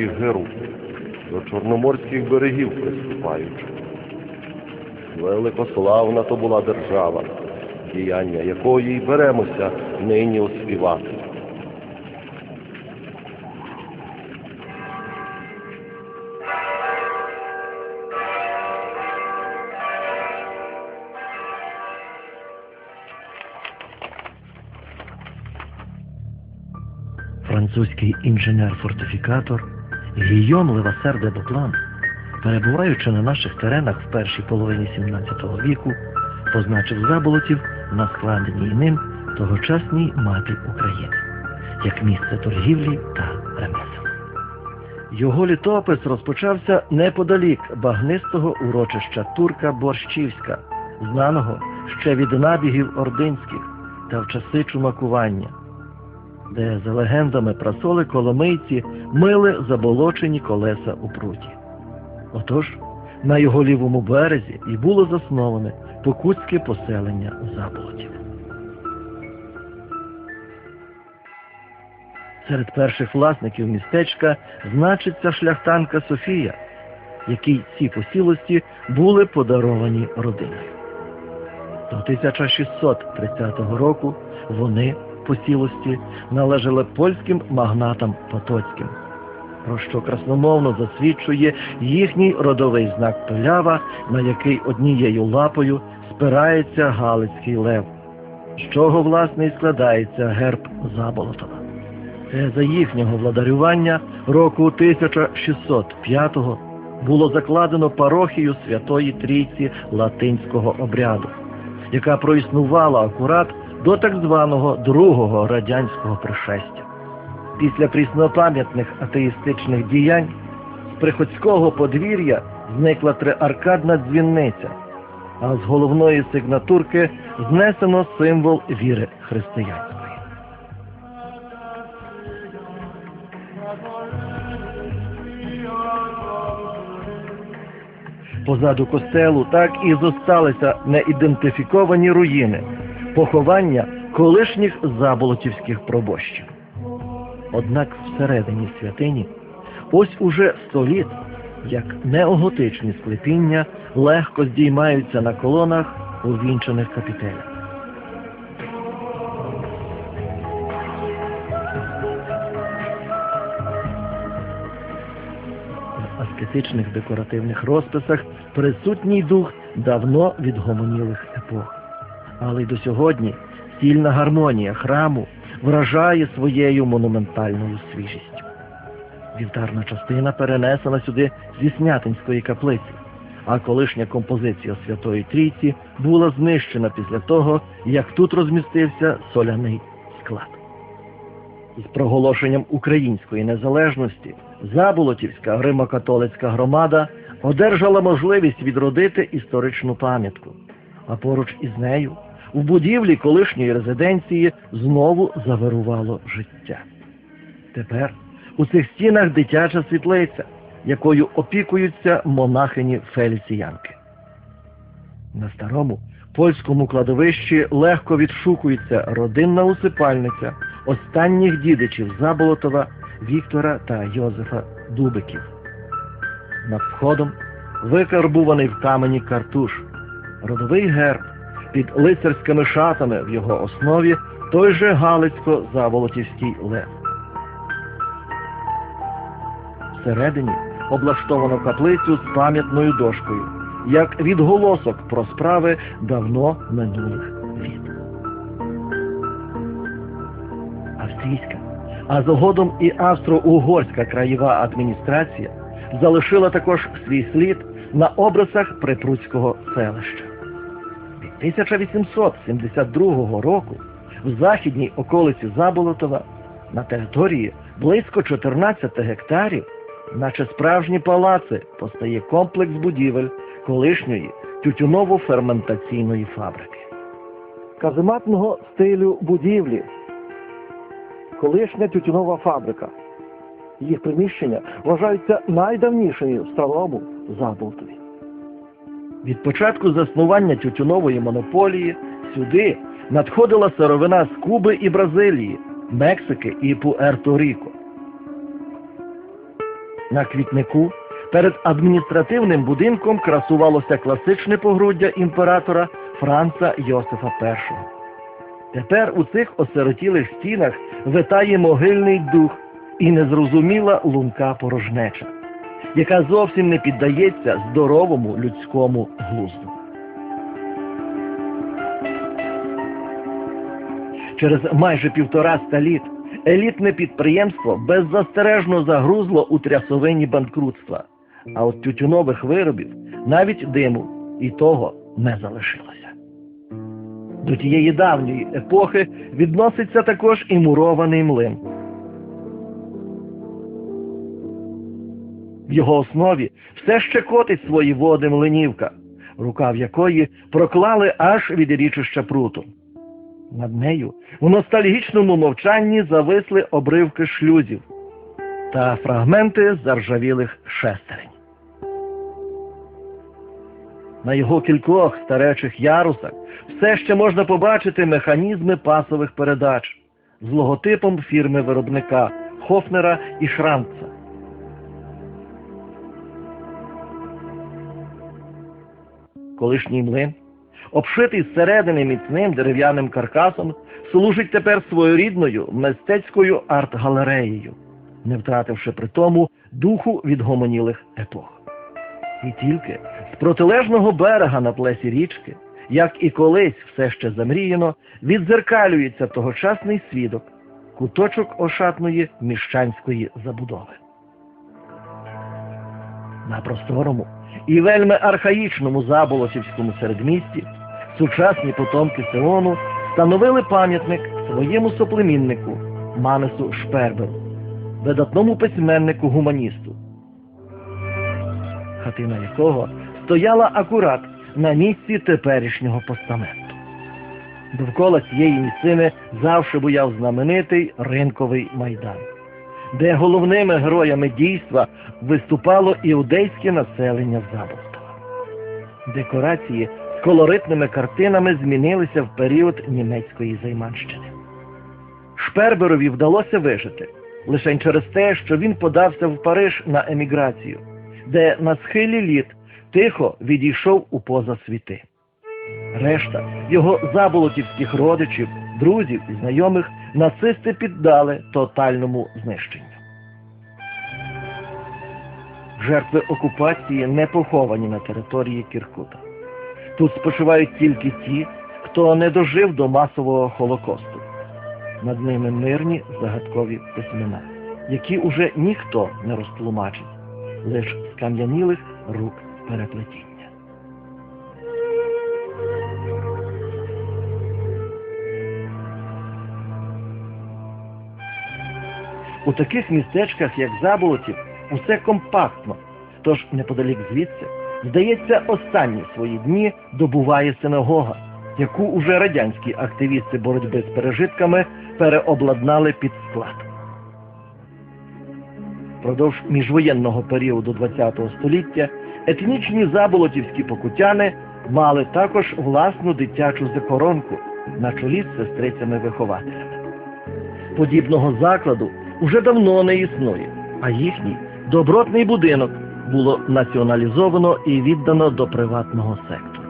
радянських герой, до чорноморських берегів приступаючи. Великославна то була держава, діяння якої й беремося нині оспівати. Французький інженер-фортифікатор Гійом Левасер де Боплан, перебуваючи на наших теренах в першій половині 17 віку, позначив заболотів на складеній ним тогочасній мапі України як місце торгівлі та ремесел. Його літопис розпочався неподалік багнистого урочища Турка Борщівська, знаного ще від набігів ординських та в часи чумакування де за легендами прасоли коломийці мили заболочені колеса у пруті. Отож, на його лівому березі і було засноване покутське поселення заболотів. Серед перших власників містечка значиться шляхтанка Софія, якій ці посілості були подаровані родиною. До 1630 року вони посілості належали польським магнатам Потоцьким, про що красномовно засвідчує їхній родовий знак пилява, на який однією лапою спирається Галицький лев, з чого власне і складається герб Заболотова. Це за їхнього владарювання року 1605-го було закладено парохію Святої Трійці латинського обряду, яка проіснувала акурат до так званого другого радянського пришестя. Після пріснопам'ятних атеїстичних діянь з приходського подвір'я зникла триаркадна дзвінниця, а з головної сигнатурки знесено символ віри християнської. Позаду костелу так і зосталися неідентифіковані руїни, поховання колишніх заболотівських пробощів. Однак всередині святині ось уже сто літ, як неоготичні склепіння легко здіймаються на колонах увінчених капітелях. В аскетичних декоративних розписах присутній дух давно відгомонілих епох. Але й до сьогодні стільна гармонія храму вражає своєю монументальною свіжістю. Вівтарна частина перенесена сюди зі Снятинської каплиці, а колишня композиція Святої Трійці була знищена після того, як тут розмістився соляний склад. Із проголошенням української незалежності Заболотівська гримо-католицька громада одержала можливість відродити історичну пам'ятку, а поруч із нею у будівлі колишньої резиденції знову завирувало життя. Тепер у цих стінах дитяча світлиця, якою опікуються монахині Феліціянки. На старому польському кладовищі легко відшукується родинна усипальниця останніх дідичів Заболотова Віктора та Йозефа Дубиків. Над входом викарбуваний в камені картуш, родовий герб під лицарськими шатами в його основі той же Галицько-Заволотівський лев. Всередині облаштовано каплицю з пам'ятною дошкою, як відголосок про справи давно минулих літ. Австрійська, а згодом і австро-угорська краєва адміністрація залишила також свій слід на образах Припруцького селища. Від 1872 року в західній околиці Заболотова на території близько 14 гектарів, наче справжні палаци, постає комплекс будівель колишньої тютюново-ферментаційної фабрики. Казематного стилю будівлі. Колишня тютюнова фабрика. Їх приміщення вважаються найдавнішими в старому Заболтові. Від початку заснування тютюнової монополії сюди надходила сировина з Куби і Бразилії, Мексики і Пуерто-Ріко. На квітнику перед адміністративним будинком красувалося класичне погруддя імператора Франца Йосифа І. Тепер у цих осиротілих стінах витає могильний дух і незрозуміла лунка порожнеча, яка зовсім не піддається здоровому людському глузду. Через майже півтора ста літ елітне підприємство беззастережно загрузло у трясовині банкрутства, а от тютюнових виробів навіть диму і того не залишилося. До тієї давньої епохи відноситься також і мурований млин. В його основі все ще котить свої води млинівка, рукав якої проклали аж від річища пруту. Над нею у ностальгічному мовчанні зависли обривки шлюзів та фрагменти заржавілих шестерень. На його кількох старечих ярусах все ще можна побачити механізми пасових передач з логотипом фірми виробника Хофнера і Шранца. Колишній млин, обшитий зсередини міцним дерев'яним каркасом, служить тепер своєрідною мистецькою арт-галереєю, не втративши при тому духу відгомонілих епох. І тільки з протилежного берега на плесі річки, як і колись все ще замріяно, відзеркалюється тогочасний свідок, куточок ошатної міщанської забудови. На просторому і вельми архаїчному заболотівському середмісті сучасні потомки Сеону встановили пам'ятник своєму соплеміннику Манесу Шперберу, видатному письменнику гуманісту, хатина якого стояла акурат на місці теперішнього постаменту. Довкола цієї місцини завжди буяв знаменитий ринковий майдан, де головними героями дійства виступало іудейське населення Заболтова. Декорації з колоритними картинами змінилися в період німецької займанщини. Шперберові вдалося вижити лише через те, що він подався в Париж на еміграцію, де на схилі літ тихо відійшов у поза світи. Решта його заболотівських родичів, друзів і знайомих нацисти піддали тотальному знищенню. Жертви окупації не поховані на території Кіркута. Тут спочивають тільки ті, хто не дожив до масового холокосту. Над ними мирні загадкові письмена, які уже ніхто не розтлумачить, лиш скам'янілих рук переплетіння. У таких містечках, як Заболотів, усе компактно, тож неподалік звідси, здається, останні свої дні добуває синагога, яку уже радянські активісти боротьби з пережитками переобладнали під склад. Продовж міжвоєнного періоду ХХ століття етнічні заболотівські покутяни мали також власну дитячу закоронку на чолі з сестрицями-вихователями. Подібного закладу уже давно не існує, а їхній добротний будинок було націоналізовано і віддано до приватного сектору.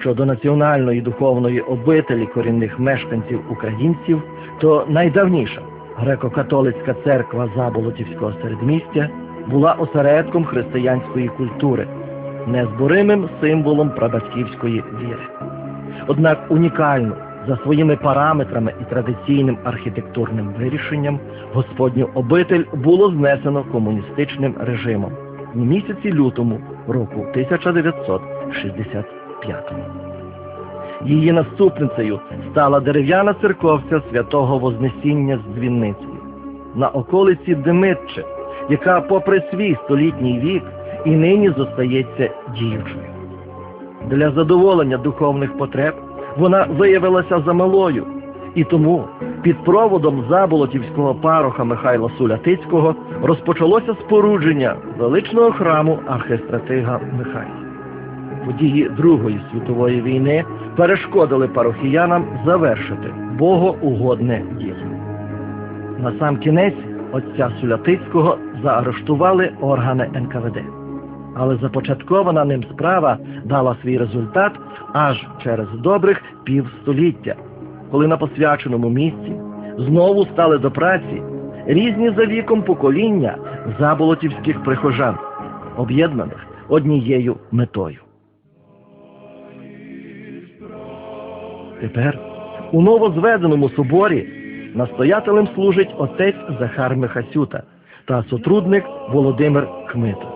Щодо національної духовної обителі корінних мешканців українців, то найдавніша греко-католицька церква Заболотівського середмістя була осередком християнської культури, незборимим символом прабатьківської віри. Однак унікальну за своїми параметрами і традиційним архітектурним вирішенням Господню обитель було знесено комуністичним режимом у місяці лютому року 1965 Її наступницею стала дерев'яна церковця святого Вознесіння з дзвіницею на околиці Демитче, яка, попри свій столітній вік, і нині зостається діючою. Для задоволення духовних потреб вона виявилася замалою, і тому під проводом заболотівського пароха Михайла Сулятицького розпочалося спорудження величного храму архистратига Михайла. Події Другої світової війни перешкодили парохіянам завершити богоугодне діло. На сам кінець отця Сулятицького заарештували органи НКВД. Але започаткована ним справа дала свій результат аж через добрих півстоліття, коли на посвяченому місці знову стали до праці різні за віком покоління заболотівських прихожан, об'єднаних однією метою. Тепер у новозведеному соборі настоятелем служить отець Захар Михасюта та сотрудник Володимир Хмитов.